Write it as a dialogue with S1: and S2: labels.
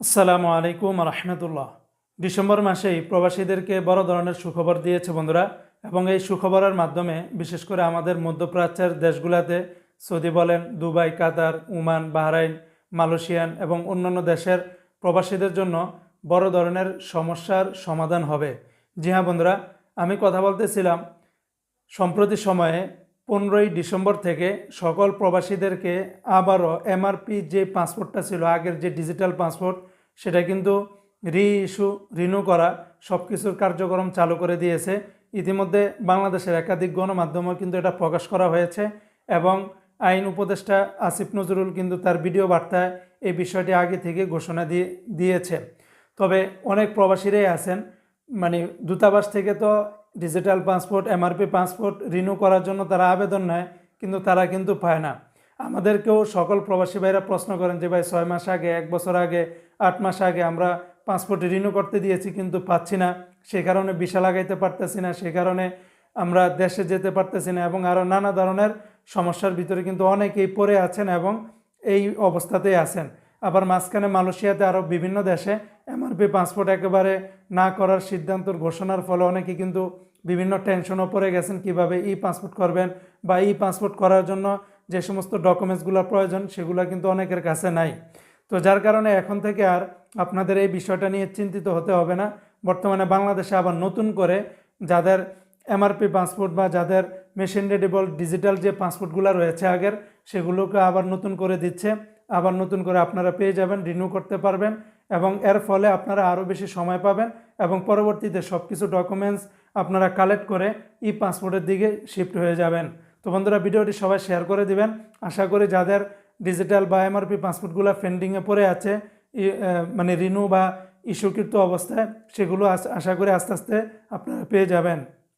S1: আসসালামু আলাইকুম রহমতুল্লাহ। ডিসেম্বর মাসেই প্রবাসীদেরকে বড় ধরনের সুখবর দিয়েছে বন্ধুরা, এবং এই সুখবরের মাধ্যমে বিশেষ করে আমাদের মধ্যপ্রাচ্যের দেশগুলোতে সৌদি বলেন, Dubai, Qatar Oman Bahrain, Malaysian এবং অন্যান্য দেশের প্রবাসীদের জন্য বড় ধরনের সমস্যার সমাধান হবে। জি হ্যাঁ বন্ধুরা, আমি কথা বলতেছিলাম, সম্প্রতি সময়ে পনেরোই ডিসেম্বর থেকে সকল প্রবাসীদেরকে আবারও এমআরপি যে পাসপোর্টটা ছিল, আগের যে ডিজিটাল পাসপোর্ট, সেটা কিন্তু রি ইস্যু রিনিউ করা সব কিছুর কার্যক্রম চালু করে দিয়েছে। ইতিমধ্যে বাংলাদেশের একাধিক গণমাধ্যমেও কিন্তু এটা প্রকাশ করা হয়েছে এবং আইন উপদেষ্টা আসিফ নজরুল কিন্তু তার ভিডিও বার্তায় এই বিষয়টি আগে থেকে ঘোষণা দিয়ে দিয়েছে। তবে অনেক প্রবাসীরাই আছেন মানে দূতাবাস থেকে তো digital passport MRP passport renew করার জন্য তারা আবেদন নেয়, কিন্তু তারা কিন্তু পায় না। আমাদেরকেও সকল প্রবাসী ভাইরা প্রশ্ন করেন যে, ভাই, ছয় মাস আগে, এক বছর আগে, আট মাস আগে আমরা পাসপোর্ট রিনিউ করতে দিয়েছি, কিন্তু পাচ্ছি না। সে কারণে বিশা লাগাইতে পারতেছি না, সে কারণে আমরা দেশে যেতে পারতেছি না। এবং আরও নানা ধরনের সমস্যার ভিতরে কিন্তু অনেকেই পড়ে আছেন এবং এই অবস্থাতেই আছেন। আবার মাঝখানে মালয়েশিয়াতে আরও বিভিন্ন দেশে এমআরপি পাসপোর্ট একেবারে না করার সিদ্ধান্তর ঘোষণার ফলে অনেকে কিন্তু বিভিন্ন টেনশনও পড়ে গেছেন কীভাবে ই পাসপোর্ট করবেন বা ই পাসপোর্ট করার জন্য যে সমস্ত ডকুমেন্টসগুলো প্রয়োজন সেগুলো কিন্তু অনেকের কাছে নাই। তো যার কারণে এখন থেকে আর আপনাদের এই বিষয়টা নিয়ে চিন্তিত হতে হবে না। বর্তমানে বাংলাদেশে আবার নতুন করে যাদের এমআরপি পাসপোর্ট বা যাদের মেশিন রেডেবল ডিজিটাল যে পাসপোর্টগুলো রয়েছে আগের, সেগুলোকে আবার নতুন করে দিচ্ছে। আবার নতুন করে আপনারা পেয়ে যাবেন, রিনিউ করতে পারবেন। এবং এর ফলে আপনারা আরও বেশি সময় পাবেন এবং পরবর্তীতে সব কিছু ডকুমেন্টস আপনারা কালেক্ট করে ই পাসপোর্টের দিকে শিফট হয়ে যাবেন। তো বন্ধুরা, ভিডিওটি সবাই শেয়ার করে দিবেন। আশা করি যাদের ডিজিটাল বা এমআরপি পাসপোর্টগুলো পেন্ডিংয়ে পড়ে আছে মানে রিনিউ বা ইস্যুকৃত অবস্থায়, সেগুলো আশা করি আস্তে আস্তে আপনারা পেয়ে যাবেন।